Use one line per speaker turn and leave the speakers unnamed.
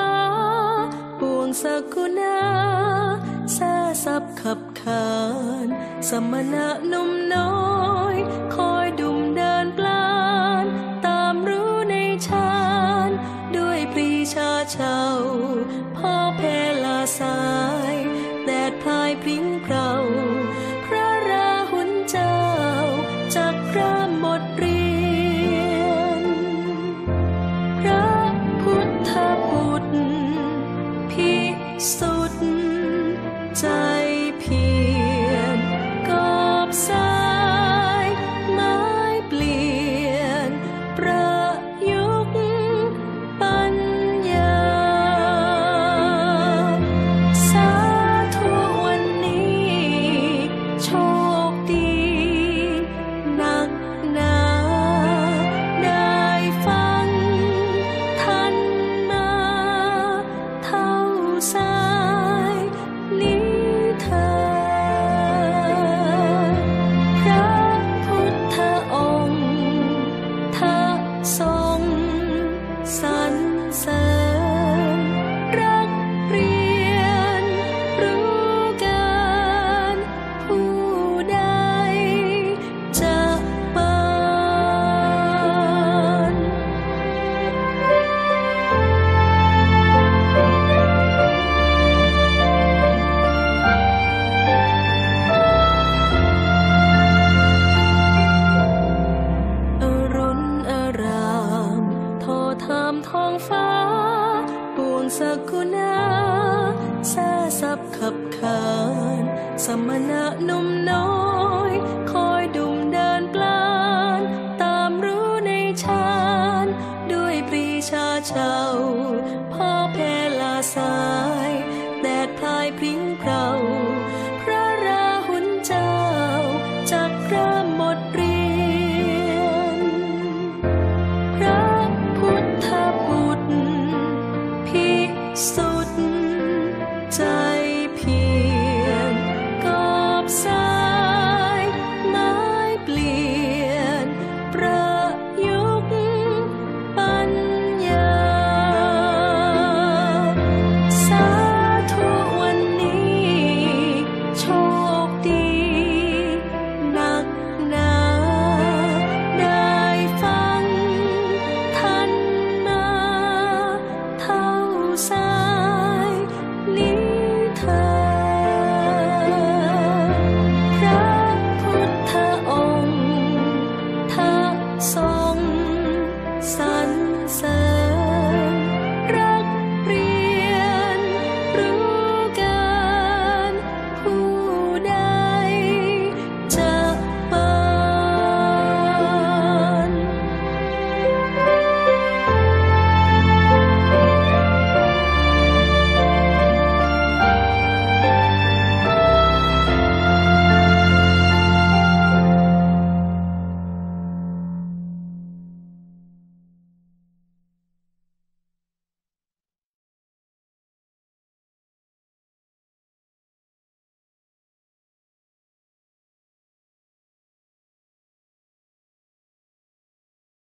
ฟ้าปวงสกุณาแซ่ซับขับขาน สมณะนุ่มน้อย คอยดุมเดินปลาน ตามรู้ในชาญด้วยปรีชาเชาพ่อเพลาสาย แดดพลายพริ้งเพราพระราหุลเจ้าจากพระบทเรี พิ ทอทามท้องฟ้า ปวงสกุณาแซ่ซับขับขานสมณะนุ่มน้อย คอยดุมเดินปลาน ตามรู้ในชาน ด้วยปรีชาเชาพ่อเพลาสา sốt